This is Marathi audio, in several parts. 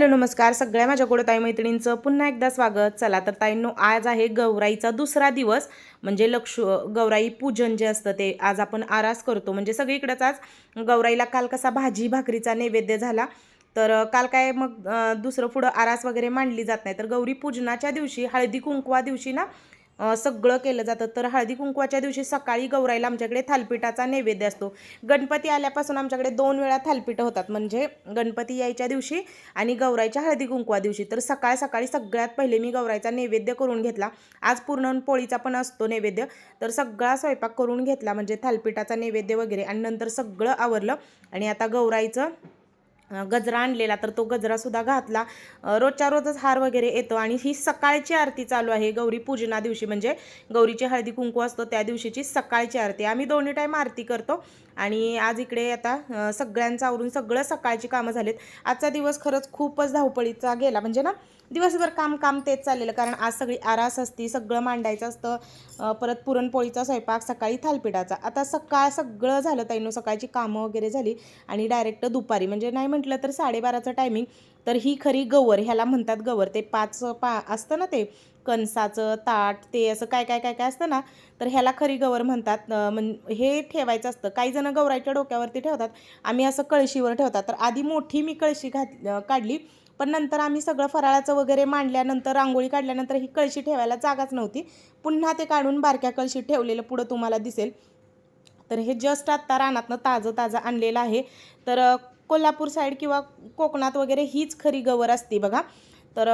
हॅलो नमस्कार. सगळ्या माझ्या गोडताई मैत्रिणींचं पुन्हा एकदा स्वागत. चला तर ताईंनो आज आहे गौराईचा दुसरा दिवस. म्हणजे लक्ष गौराई पूजन जे असतं ते आज आपण आरास करतो. म्हणजे सगळीकडंच आज गौराईला काल कसा भाजी भाकरीचा नैवेद्य झाला. तर काल काय मग दुसरं पुढं आरास वगैरे मांडली जात नाही. तर गौरी पूजनाच्या दिवशी हळदी कुंकवा दिवशी ना सगळं केलं जातं. तर हळदी कुंकवाच्या दिवशी सकाळी गौराईला आमच्याकडे थालपीठाचा नैवेद्य असतो. गणपती आल्यापासून आमच्याकडे दोन वेळा थालपीठं होतात. म्हणजे गणपती यायच्या दिवशी आणि गौराईच्या हळदी कुंकवा दिवशी. तर सकाळ सकाळी सगळ्यात पहिले मी गौराईचा नैवेद्य करून घेतला. आज पुरणपोळीचा पण असतो नैवेद्य. तर सगळा स्वयंपाक करून घेतला. म्हणजे थालपीठाचा नैवेद्य वगैरे. आणि नंतर सगळं आवरलं. आणि आता गौराईचं गजरा आणलेला तर तो गजरासुद्धा घातला. रोजच्या रोजच हार वगैरे येतो आणि ही सकाळची आरती चालू आहे. गौरी पूजना दिवशी म्हणजे गौरीची हळदी कुंकू असतो त्या दिवशीची सकाळची आरती. आम्ही दोन्ही टाईम आरती करतो आणि आज इकडे आता सगळ्यांचं आवरून सगळं सकाळची कामं झालीत. आजचा दिवस खरंच खूपच धावपळीचा गेला. म्हणजे ना दिवसभर काम काम तेच चाललेलं. कारण आज सगळी आरास असती सगळं मांडायचं असतं परत पुरणपोळीचा स्वयंपाक सकाळी थालपिठाचा. आता सकाळ सगळं झालं ताईनो सकाळची कामं वगैरे झाली आणि डायरेक्ट दुपारी. म्हणजे नाही म्हटलं तर साडेबाराचं टायमिंग तर ही खरी गवर ह्याला म्हणतात गवर. ते पाच पा असतं ना ते कणसाचं ताट ते असं काय काय काय काय असतं ना तर ह्याला खरी गवर म्हणतात. म्हण हे ठेवायचं असतं. काही जणं गवराच्या डोक्यावरती ठेवतात. आम्ही असं कळशीवर ठेवतात. तर आधी मोठी मी कळशी घात काढली. पण नंतर आम्ही सगळं फराळाचं वगैरे मांडल्यानंतर रांगोळी काढल्यानंतर ही कळशी ठेवायला जागाच नव्हती. पुन्हा ते काढून बारक्या कळशीत ठेवलेलं पुढं तुम्हाला दिसेल. तर हे जस्ट आत्ता रानातनं ताजं ताजं आणलेलं आहे. तर कोल्हापूर साईड किंवा कोकणात वगैरे हीच खरी गवर असते बघा. तर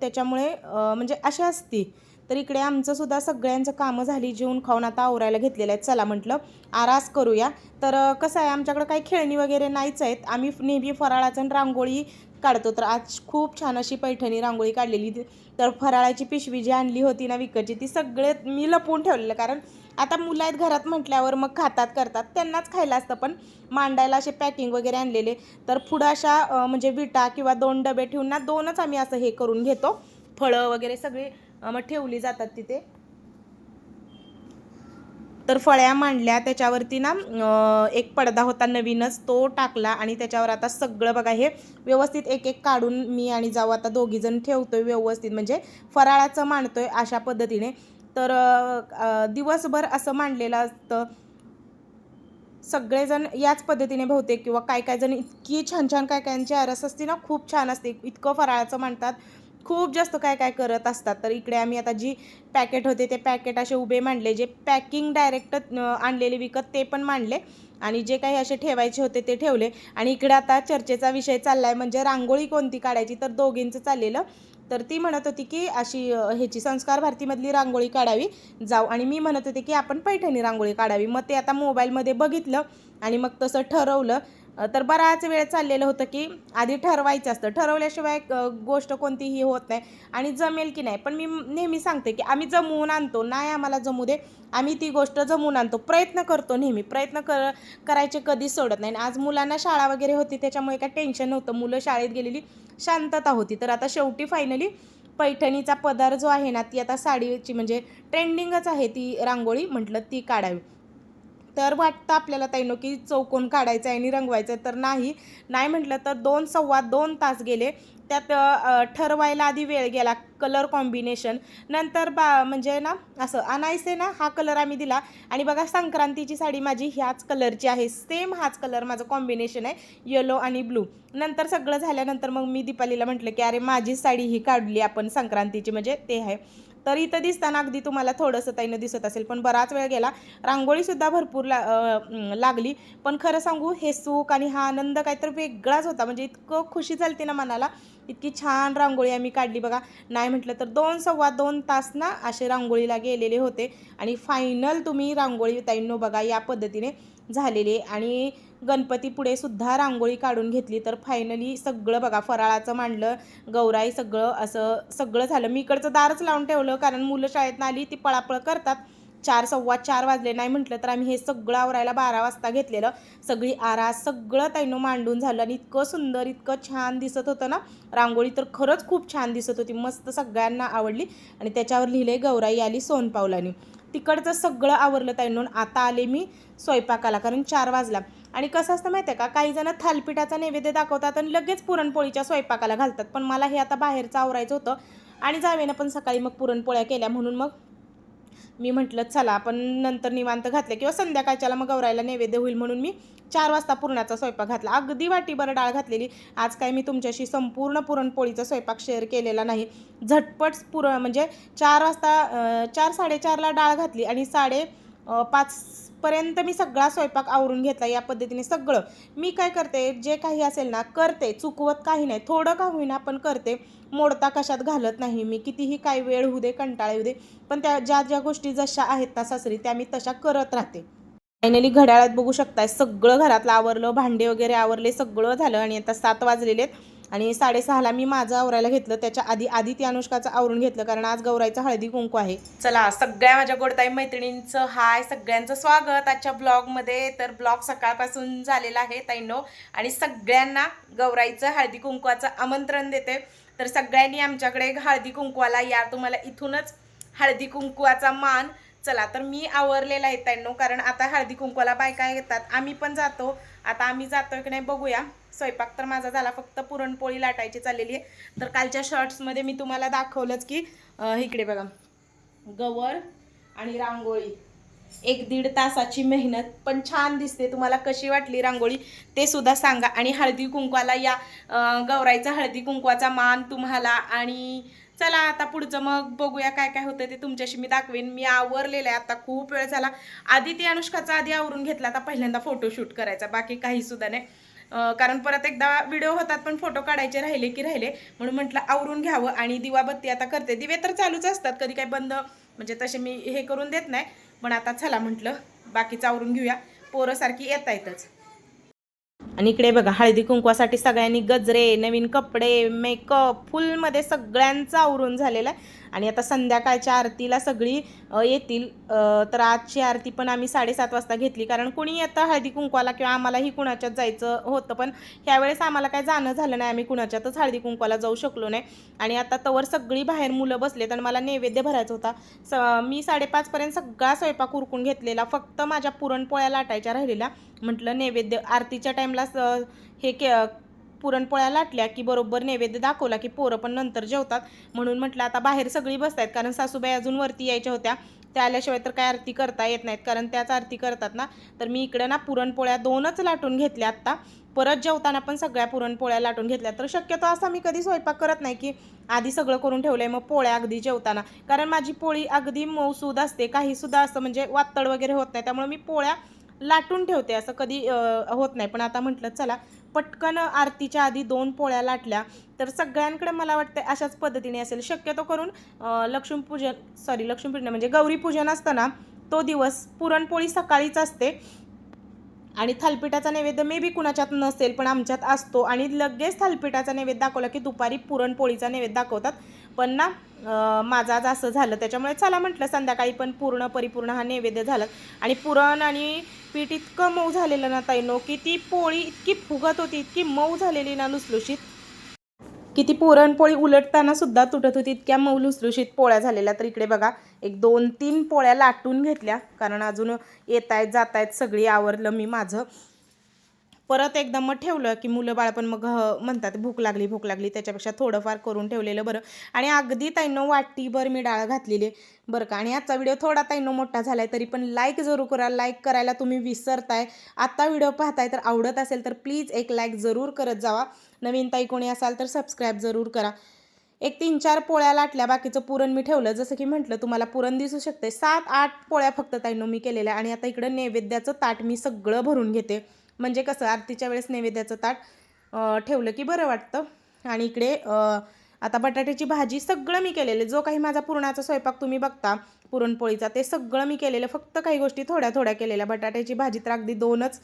त्याच्यामुळे म्हणजे अशी असती. तर इकडे आमचंसुद्धा सगळ्यांचं कामं झाली जेवून खाऊन आता आवरायला घेतलेलं आहे चला म्हटलं आरास करूया. तर कसं आहे आमच्याकडं काही खेळणी वगैरे नाहीच आहेत. आम्ही नेहमी फराळाचं आणि रांगोळी काढतो. तर आज खूप छान अशी पैठणी रांगोळी काढलेली. तर फराळाची पिशवी जी आणली होती ना विकतची ती सगळे मी लपवून ठेवलेलं. कारण आता मुलं आहेत घरात म्हटल्यावर मग खातात करतात. त्यांनाच खायला असतं. पण मांडायला असे पॅकिंग वगैरे आणलेले. तर पुढं अशा म्हणजे विटा किंवा दोन डबे ठेवून ना दोनच आम्ही असं हे करून घेतो. फळं वगैरे सगळी मग ठेवली जातात तिथे. तर फळ्या मांडल्या त्याच्यावरती ना एक पडदा होता नवीनच तो टाकला आणि त्याच्यावर आता सगळं बघा हे व्यवस्थित एक एक काढून मी आणि जाऊ आता दोघीजण ठेवतोय व्यवस्थित. म्हणजे फराळाचं मांडतोय अशा पद्धतीने. तर दिवसभर असं मांडलेलं असतं. सगळेजण याच पद्धतीने बहुतेक किंवा काय काय जण इतकी छान छान काय कायांची आरस असते ना खूप छान असते. इतकं फराळाचं मांडतात. खूप जास्त काय काय करत असतात. तर इकडे आम्ही आता जी पॅकेट होते ते पॅकेट असे उभे मांडले. जे पॅकिंग डायरेक्ट आणलेले विकत ते पण मांडले. आणि जे काही असे ठेवायचे होते ते ठेवले. आणि इकडे आता चर्चेचा विषय चालला आहे म्हणजे रांगोळी कोणती काढायची? तर दोघींचं चाललेलं. तर ती म्हणत होती की अशी ह्याची संस्कार भारतीमधली रांगोळी काढावी. जाऊ. आणि मी म्हणत होते की आपण पैठणी रांगोळी काढावी. मग ते आता मोबाईलमध्ये बघितलं. आणि मग तसं ठरवलं. तर बराच वेळ चाललेलं होतं की आधी ठरवायचं असतं. ठरवल्याशिवाय गोष्ट कोणतीही होत नाही आणि जमेल की नाही. पण मी नेहमी सांगते की आम्ही जमवून आणतो. नाही आम्हाला जमू दे. आम्ही ती गोष्ट जमवून आणतो. प्रयत्न करतो नेहमी. प्रयत्न कर करायचे कधीच सोडत नाही. आणि आज मुलांना शाळा वगैरे होती त्याच्यामुळे काय टेन्शन नव्हतं. मुलं शाळेत गेलेली शांतता होती. तर आता शेवटी फायनली पैठणीचा पदार जो आहे ना ती आता साडीची म्हणजे ट्रेंडिंगच आहे ती रांगोळी म्हटलं ती काढावी. तर वाटतं आपल्याला ताईनो की चौकोन काढायचं आहे आणि रंगवायचं आहे. तर नाही नाही म्हटलं तर दोन सव्वा दोन तास गेले. त्यात ठरवायला आधी वेळ गेला कलर कॉम्बिनेशन नंतर बा म्हणजे ना असं आणायचे ना हा कलर आम्ही दिला. आणि बघा संक्रांतीची साडी माझी ह्याच कलरची आहे. सेम हाच कलर माझं कॉम्बिनेशन आहे येलो आणि ब्लू नंतर सगळं झाल्यानंतर मग मी दीपालीला म्हटलं की अरे माझी साडी ही काढली आपण संक्रांतीची. म्हणजे ते आहे. तर इथं दिसताना अगदी तुम्हाला थोडंसं ताईनं दिसत असेल पण बराच वेळ गेला. रांगोळीसुद्धा भरपूर ला लागली. पण खरं सांगू हे सुख आणि हा आनंद काहीतरी वेगळाच होता. म्हणजे इतकं खुशी चालते ना मनाला. इतकी छान रांगोळी आम्ही काढली बघा. नाही म्हटलं तर दोन सव्वा दोन तास ना असे रांगोळीला गेलेले होते. आणि फायनल तुम्ही रांगोळी ताईंनो बघा या पद्धतीने झालेली आणि गणपती पुढे सुद्धा रांगोळी काढून घेतली. तर फायनली सगळं बघा फराळाचं मांडलं गौराई सगळं असं सगळं झालं. मी इकडचं दारच लावून ठेवलं कारण मुलं शाळेतनं आली ती पळापळ करतात. चार सव्वा चार वाजले नाही म्हटलं तर आम्ही हे सगळं आवरायला बारा वाजता घेतलेलं. सगळी आरास सगळं ताईनं मांडून झालं आणि इतकं सुंदर इतकं छान दिसत होतं ना. रांगोळी तर खरंच खूप छान दिसत होती मस्त सगळ्यांना आवडली. आणि त्याच्यावर लिहिले गौराई आली सोनपावलानी तिकडचं सगळं आवरलं ताईंनून आता आले मी स्वयंपाकाला कारण चार वाजला. आणि कसं असतं माहिती आहे का? काही जण थालपिठाचा नैवेद्य दाखवतात आणि लगेच पुरणपोळीच्या स्वयंपाकाला घालतात. पण मला हे आता बाहेरचं आवरायचं होतं आणि जावेनं पण सकाळी मग पुरणपोळ्या केल्या. म्हणून मग मी म्हटलं चला आपण नंतर निवांत घातले किंवा संध्याकाळच्याला मग गौरायला नैवेद्य होईल. म्हणून मी चार वाजता पुरणाचा स्वयंपाक घातला. अगदी वाटीभर डाळ घातलेली. आज काय मी तुमच्याशी संपूर्ण पुरणपोळीचा स्वयंपाक शेअर केलेला नाही. झटपट पुरण म्हणजे चार वाजता चार साडेचारला डाळ घातली आणि साडे पाच पर्यंत मी सगळा स्वयंपाक आवरून घेतला या पद्धतीने सगळं. मी काय करते जे काही असेल ना करते. चुकवत काही नाही. थोडं का होईना पण करते. मोडता कशात घालत नाही मी. कितीही काय वेळ होऊ दे कंटाळा येऊ दे पण त्या ज्या ज्या गोष्टी जशा आहेत ना सासरी त्या मी तशा करत राहते. फायनली घड्याळात बघू शकताय सगळं घरातलं आवरलं भांडे वगैरे आवरले सगळं झालं आणि आता सात वाजलेले आहेत. आणि साडेसहाला मी माझं आवरायला घेतलं. त्याच्या आधी आधी ती अनुष्काचं आवरून घेतलं. कारण आज गौराईचं हळदी कुंकू आहे. चला सगळ्या माझ्या गोडताई मैत्रिणींचं हाय. सगळ्यांचं स्वागत आजच्या ब्लॉगमध्ये. तर ब्लॉग सकाळपासून झालेला आहे ताईनो. आणि सगळ्यांना गौराईचं हळदी कुंकवाचं आमंत्रण देते. तर सगळ्यांनी आमच्याकडे हळदी कुंकवाला या. तुम्हाला इथूनच हळदी कुंकवाचा मान. चला तर मी आवरलेला आहे ताईंनो. कारण आता हळदी कुंकवाला बायका येतात. आम्ही पण जातो. आता आम्ही जातोय की नाही बघूया. स्वयंपाक तर माझा झाला फक्त पुरणपोळी लाटायची चाललेली आहे. तर कालच्या शॉर्ट्समध्ये मी तुम्हाला दाखवलंच की इकडे बघा. गवर आणि रांगोळी. एक दीड तासाची मेहनत पण छान दिसते. तुम्हाला कशी वाटली रांगोळी ते सुद्धा सांगा. आणि हळदी कुंकवाला या गौरायचा गौराईचा हळदी कुंकवाचा मान तुम्हाला आणि चला आता पुढचं मग बघूया काय काय होतं ते तुमच्याशी मी दाखवेन. मी आवरलेलं आहे. आता खूप वेळ झाला. आधी ती अनुष्काचा आधी आवरून घेतला आता पहिल्यांदा फोटोशूट करायचा. बाकी काही सुद्धा नाही. कारण परत एकदा व्हिडिओ होतात पण फोटो काढायचे राहिले की राहिले. म्हणून म्हटलं आवरून घ्यावं आणि दिवाबत्ती आता करते. दिवे तर चालूच असतात कधी काही बंद म्हणजे तसे मी हे करून देत नाही. पण आता चला म्हटलं बाकीचं आवरून घेऊया. पोरं सारखी येता येतच आणि इकडे बघा हळदी कुंकवासाठी सगळ्यांनी गजरे नवीन कपडे मेकअप फुलमध्ये सगळ्यांचं आवरून झालेलं आहे. आणि आता संध्याकाळच्या आरतीला सगळी येतील. तर आजची आरती पण आम्ही साडेसात वाजता घेतली. कारण कुणी येतं हळदी कुंकवाला किंवा आम्हालाही कुणाच्यात जायचं होतं पण ह्यावेळेस आम्हाला काय जाणं झालं नाही. आम्ही कुणाच्यातच हळदी कुंकवाला जाऊ शकलो नाही. आणि आता तवर सगळी बाहेर मुलं बसलेत आणि मला नैवेद्य भरायचा होता. स मी साडेपाचपर्यंत सगळा स्वयंपाक उरकून घेतलेला. फक्त माझ्या पुरणपोळ्या लाटायच्या राहिलेल्या. म्हटलं नैवेद्य आरतीच्या टाईमला हे के पुरणपोळ्या लाटल्या की बरोबर नैवेद्य दाखवला की पोरं पण नंतर जेवतात. म्हणून म्हटलं आता बाहेर सगळी बसत आहेत कारण सासूबाई अजून वरती यायच्या होत्या. त्या आल्याशिवाय तर काय आरती करता येत नाहीत. कारण त्याच आरती करतात ना. तर मी इकडे ना पुरणपोळ्या दोनच लाटून घेतल्या आत्ता. परत जेवताना पण सगळ्या पुरणपोळ्या लाटून घेतल्या. तर शक्यतो असा मी कधी स्वयंपाक करत नाही की आधी सगळं करून ठेवलं आहे मग पोळ्या अगदी जेवताना. कारण माझी पोळी अगदी मऊसूद असते. काहीसुद्धा असं म्हणजे वातड वगैरे होत नाही. त्यामुळे मी पोळ्या लाटून ठेवते. असं कधी होत नाही. पण आता म्हटलं चला पटकन आरतीच्या आधी दोन पोळ्या लाटल्या तर सगळ्यांकडे मला वाटतं अशाच पद्धतीने असेल. शक्यतो करून लक्ष्मीपूजन सॉरी लक्ष्मीपूजन म्हणजे गौरीपूजन असताना तो दिवस पुरणपोळी सकाळीच असते. आणि थालपिठाचा नैवेद्य मे बी कुणाच्यात नसेल पण आमच्यात असतो. आणि लगेच थालपिठाचा नैवेद्य दाखवला की दुपारी पुरणपोळीचा नैवेद्य दाखवतात. पण ना माझं आज असं झालं. त्याच्यामुळे चला म्हटलं संध्याकाळी पण पूर्ण परिपूर्ण हा नैवेद्य झाला. आणि पुरण आणि पीठ इतकं मऊ झालेलं ना ताईनो की ती पोळी इतकी फुगत होती इतकी मऊ झालेली ना लुसलुशीत. की ती पुरणपोळी उलटताना सुद्धा तुटत होती इतक्या मऊ लुसलुशीत पोळ्या झालेल्या. तर इकडे बघा एक दोन तीन पोळ्या लाटून घेतल्या कारण अजून येत आहेत जात आहेत सगळी आवरलं मी माझं. परत एकदा मग ठेवलं की मुलं बाळ पण मग ह- म्हणतात भूक लागली भूक लागली त्याच्यापेक्षा थोडंफार करून ठेवलेलं बरं. आणि अगदी ताईनं वाटीभर मी डाळ घातलेली आहे. बरं का. आणि आजचा व्हिडिओ थोडा ताईनं मोठा झाला आहे तरी पण लाईक जरूर करा. लाईक करायला तुम्ही विसरताय. आता व्हिडिओ पाहताय तर आवडत असेल तर प्लीज एक लाईक जरूर करत जावा. नवीन ताई कोणी असाल तर सबस्क्राईब जरूर करा. एक तीन चार पोळ्या लाटल्या बाकीचं पुरण मी ठेवलं. जसं की म्हटलं तुम्हाला पुरण दिसू शकते सात आठ पोळ्या फक्त ताईनं मी केलेल्या आणि आता इकडं नैवेद्याचं ताट मी सगळं भरून घेते. म्हणजे कसं आरतीच्या वेळेस नैवेद्याचं ताट ठेवलं की बरं वाटतं. आणि इकडे आता बटाट्याची भाजी सगळं मी केलेलं जो काही माझा पुरणाचा स्वयंपाक तुम्ही बघता पुरणपोळीचा ते सगळं मी केलेलं फक्त काही गोष्टी थोड्या थोड्या केलेल्या. बटाट्याची भाजी तर अगदी दोनच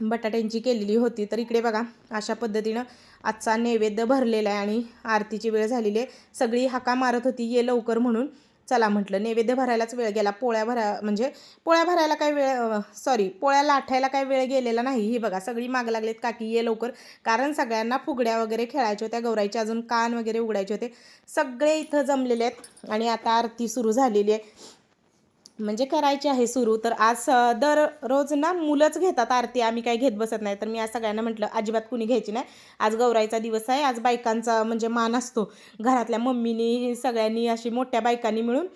बटाट्यांची केलेली होती. तर इकडे बघा अशा पद्धतीनं आजचा नैवेद्य भरलेला आहे आणि आरतीची वेळ झालेली आहे. सगळी हाका मारत होती ये लवकर म्हणून. चला म्हटलं नैवेद्य भरायलाच वेळ गेला. पोळ्या भरा म्हणजे पोळ्या भरायला काय वेळ सॉरी पोळ्या लाटायला काय वेळ गेलेला नाही. ही बघा सगळी माग लागलेत काकी ये लवकर. कारण सगळ्यांना फुगड्या वगैरे खेळायच्या होत्या गौराईचे अजून कान वगैरे उघडायचे होते. सगळे इथं जमलेले आहेत आणि आता आरती सुरू झालेली आहे. म्हणजे करायची आहे सुरू तर आज दर दररोज ना मुलंच घेतात आरती आम्ही काही घेत बसत नाही. तर मी आज सगळ्यांना म्हटलं अजिबात कुणी घ्यायची नाही. आज गौराईचा दिवस आहे आज बायकांचा म्हणजे मान असतो. घरातल्या मम्मीनी सगळ्यांनी अशी मोठ्या बायकांनी मिळून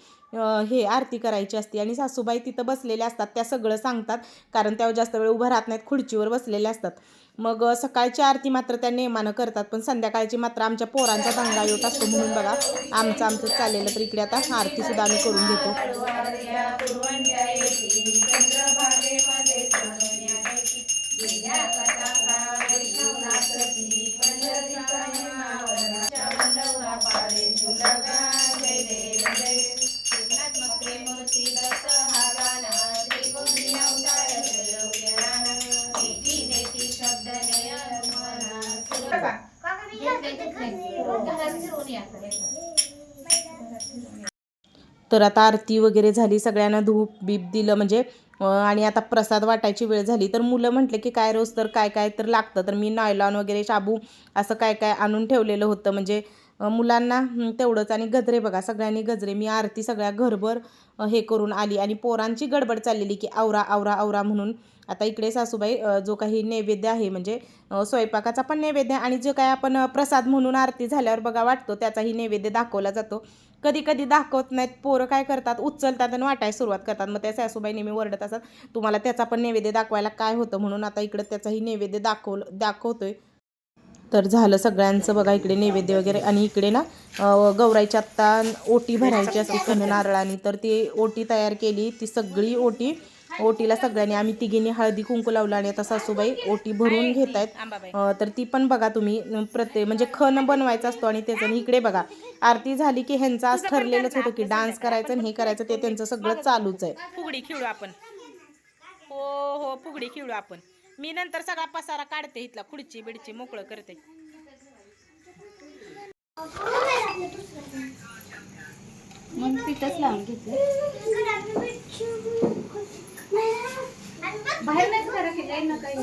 हे आरती करायची असते. आणि सासूबाई तिथं बसलेल्या असतात त्या सगळं सांगतात. कारण त्या जास्त वेळ उभं राहत नाहीत खुर्चीवर बसलेल्या असतात. मग सकाळची आरती मात्र त्या नेमानं करतात पण संध्याकाळची मात्र आमच्या पोरांचा दंगा येत असतो म्हणून बघा आमचं आमचं चाललेलं तर इकडे आता आरतीसुद्धा आम्ही करून घेतो तर आता आरती वगैरे झाली सगळ्यांना धूप बीप दिलं म्हणजे आणि आता प्रसाद वाटायची वेळ झाली. तर मुलं म्हटले की काय रोज तर काय काय तर लागतं. तर मी नायलॉन वगैरे शाबू असं काय काय आणून ठेवलेलं होतं. म्हणजे मुलांना तेवढंच. आणि गजरे बघा सगळ्यांनी गजरे. मी आरती सगळ्या घरभर हे करून आली. आणि पोरांची गडबड चाललेली की आवरा आवरा आवरा म्हणून आता इकडे सासूबाई जो काही नैवेद्य आहे म्हणजे स्वयंपाकाचा पण नैवेद्य आणि जो काय आपण प्रसाद म्हणून आरती झाल्यावर बघा वाटतो त्याचाही नैवेद्य दाखवला जातो. कधी कधी दाखवत नाहीत पोरं काय करतात उचलतात आणि वाटायला सुरुवात करतात. मग त्या सासूबाई नेहमी ओरडत असतात तुम्हाला त्याचा पण नैवेद्य दाखवायला काय होतं? म्हणून आता इकडं त्याचाही नैवेद्य दाखवलं दाखवतोय. तर झालं सगळ्यांचं बघा इकडे नैवेद्य वगैरे आणि इकडे ना अं, गौराईची आत्ता ओटी भरायची असते खण नारळाने. तर ती ओटी तयार केली ती सगळी ओटी ओटीला सगळ्यांनी आम्ही तिघींनी हळदी कुंकू लावलं आणि आता सासूबाई ओटी भरून घेत आहेत अं, तर ती पण बघा तुम्ही प्रत्येक म्हणजे खण बनवायचा असतो आणि त्याचं इकडे बघा आरती झाली की ह्यांचं आज ठरलेलंच होतं की डान्स करायचं आणि हे करायचं ते त्यांचं सगळं चालूच आहे. फुगडी खेळू आपण. हो हो फुगडी खेळू आपण. मी नंतर सगळा पसारा काढते इथला खुडची बिडची मोकळं करते. मग तिथंच लावून घेतलं बाहेर नाही करा की जाईल ना काही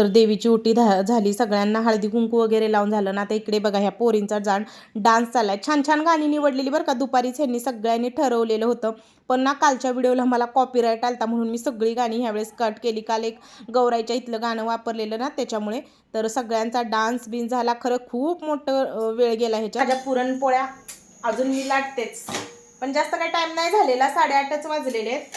तर देवीची ओटी धा झाली. सगळ्यांना हळदी कुंकू वगैरे लावून झालं. ना आता इकडे बघा ह्या पोरींचा जाण डान्स चालाय छान छान गाणी निवडलेली बरं का. दुपारीच ह्यांनी सगळ्यांनी ठरवलेलं होतं. पण ना कालच्या व्हिडिओला मला कॉपीराईट आलता म्हणून मी सगळी गाणी ह्यावेळेस कट केली. काल एक गौराईच्या इथलं गाणं वापरलेलं ना त्याच्यामुळे. तर सगळ्यांचा डान्स बिन झाला. खरं खूप मोठं वेळ गेला ह्याच्या माझ्या पुरणपोळ्या अजून मी लाटतेच. पण जास्त काही टाईम नाही झालेला. साडेआठच वाजलेले आहेत.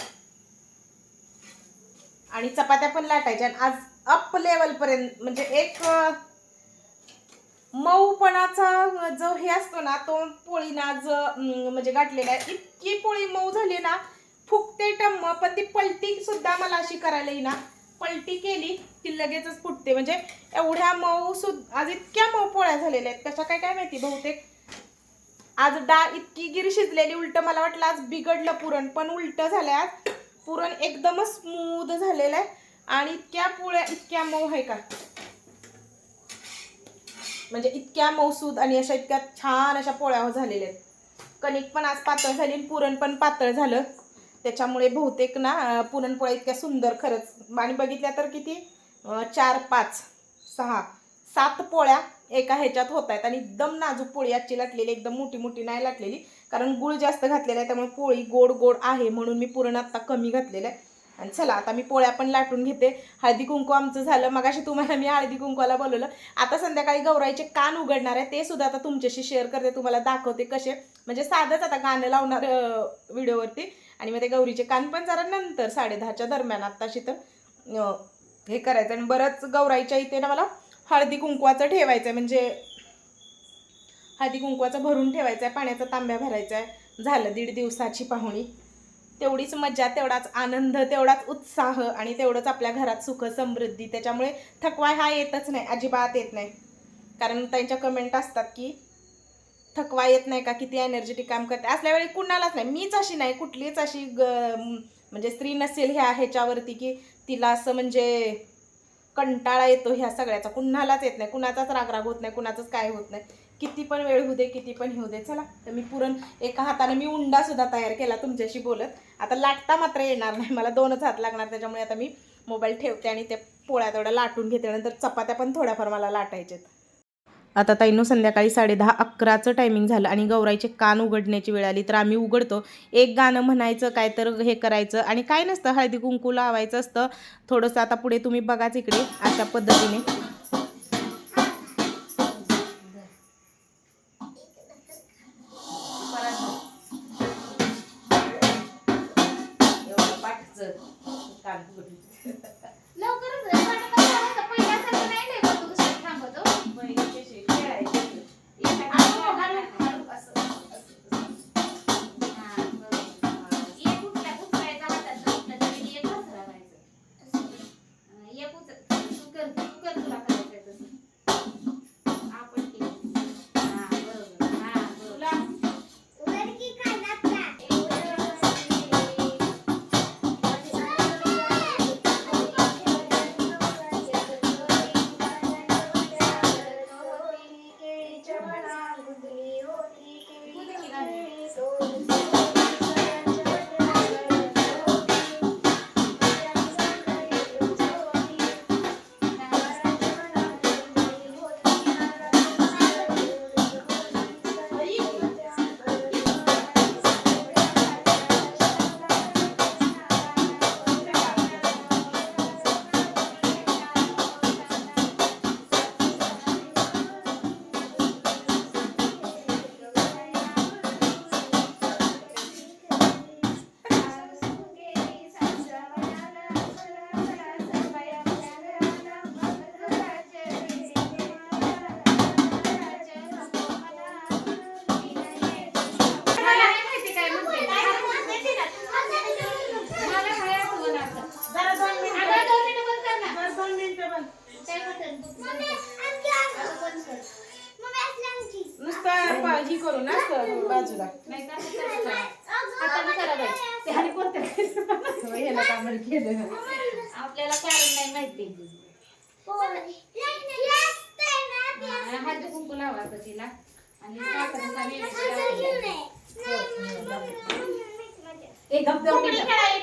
आणि चपात्या पण लाटायच्या. आणि आज अप लेवलपर्यंत म्हणजे एक मऊपणाचा जो हे असतो ना तो पोळीना आज म्हणजे गाठलेला आहे इतकी पोळी मऊ झाली ना फुकते टम्म पण ती पलटी सुद्धा मला अशी करायला येईना. पलटी केली की लगेचच फुटते. म्हणजे एवढ्या मऊ सुद्धा आज इतक्या मऊ पोळ्या झालेल्या आहेत. कशा काय काय माहिती बहुतेक? आज डाळ इतकी गिर शिजलेली उलट मला वाटलं आज बिघडलं पुरण पण उलट झालं आज. पुरण एकदमच स्मूद झालेलं आहे. आणि इतक्या पोळ्या इतक्या मऊ आहे का? म्हणजे इतक्या मौसूद आणि अशा इतक्या छान अशा पोळ्या झालेल्या आहेत. कणिक पण आज पातळ झाली आणि पुरण पण पातळ झालं. त्याच्यामुळे बहुतेक ना पुरणपोळ्या इतक्या सुंदर खरंच. आणि बघितल्या तर किती? चार पाच सहा सात पोळ्या एका ह्याच्यात होत आहेत. आणि एकदम नाजूक पोळी आजची लाटलेली एकदम मोठी मोठी नाही लाटलेली. कारण गुळ जास्त घातलेला आहे त्यामुळे पोळी गोड गोड आहे म्हणून मी पुरण आत्ता कमी घातलेलं आहे. आणि चला आता मी पोळ्या पण लाटून घेते. हळदी कुंकू आमचं झालं. मगाशी तुम्हाला मी हळदी कुंकूला बोलवलं. आता संध्याकाळी गौराईचे कान उघडणार आहे. ते सुद्धा आता तुमच्याशी शेअर करते. तुम्हाला दाखवते कसे. म्हणजे साधंच आता गाणं लावणार व्हिडिओवरती. आणि मग ते गौरीचे कान पण जरा नंतर साडेदहाच्या दरम्यान आत्ताशी तर हे करायचं. आणि बरंच गौराईच्या इथे ना मला हळदी कुंकवाचं ठेवायचं आहे म्हणजे हळदी कुंकवाचं भरून ठेवायचं आहे पाण्याचा तांब्या भरायचा आहे झालं दीड दिवसाची पाहुणी. तेवढीच मजा तेवढाच आनंद तेवढाच उत्साह आणि तेवढंच आपल्या घरात सुख समृद्धी. त्याच्यामुळे थकवा हा येतच नाही अजिबात येत नाही. कारण त्यांच्या कमेंट असतात की थकवा येत नाही का? किती एनर्जेटिक काम करते? असल्या वेळी कुणालाच नाही. मीच अशी नाही कुठलीच अशी ग म्हणजे स्त्री नसेल ह्या ह्याच्यावरती की तिला असं म्हणजे कंटाळा येतो ह्या सगळ्याचा. कुणालाच येत नाही. कुणाचाच रागराग होत नाही कुणाचंच काय होत नाही. किती पण वेळ होऊ दे किती पण होऊ दे चला. तर मी पुरण एका हाताने मी उंडासुद्धा तयार केला तुमच्याशी बोलत. आता लाटता मात्र येणार नाही मला दोनच हात लागणार त्याच्यामुळे आता मी मोबाईल ठेवते आणि त्या पोळ्या तेवढ्या लाटून घेते. नंतर चपात्या पण थोड्याफार मला लाटायच्यात आता ताईंनो संध्याकाळी साडेदहा अकराचं टायमिंग झालं आणि गौराईचे कान उघडण्याची वेळ आली तर आम्ही उघडतो. एक गाणं म्हणायचं काय तर हे करायचं आणि काय नसतं हळदी कुंकू लावायचं असतं. थोडंसं आता पुढे तुम्ही बघाच इकडे अशा पद्धतीने. 干部的。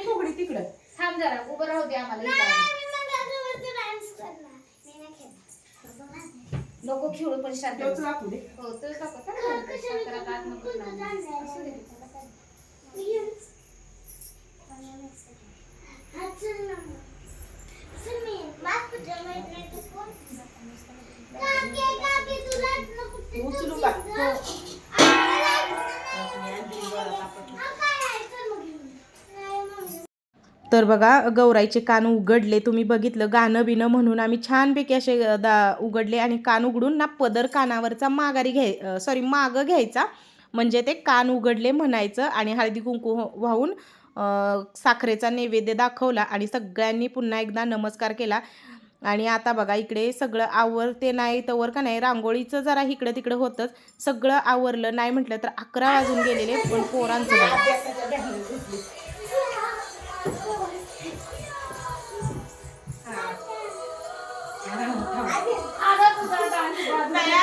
फुगडी तिकडं. थांब जरा उभं राहू दे आम्हाला. नको खेळू पण शांत. हो दे. उचलू का? तर बघा गौराईचे कान उघडले. तुम्ही बघितलं गाणं बिणं म्हणून आम्ही छानपैकी असे दा उघडले आणि कान उघडून ना पदर कानावरचा माघारी घ्याय सॉरी मागं घ्यायचा. म्हणजे ते कान उघडले म्हणायचं आणि हळदी कुंकू वाहून साखरेचा नैवेद्य दाखवला आणि सगळ्यांनी पुन्हा एकदा नमस्कार केला. आणि आता बघा इकडे सगळं आवरते नाही तवर का नाही रांगोळीचं जरा इकडं तिकडं होतंच. सगळं आवरलं नाही म्हटलं तर अकरा वाजून गेलेले पण पोरांचं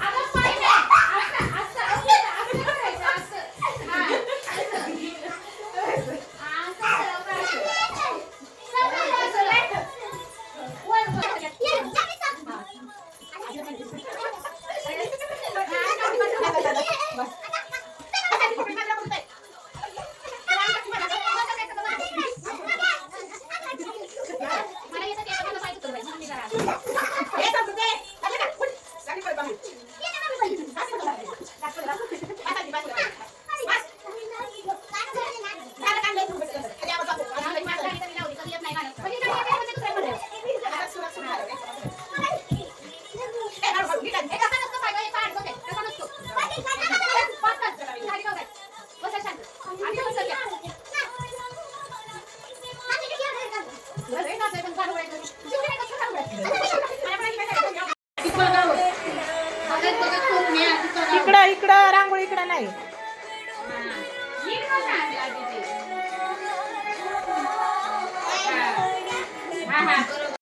Apa?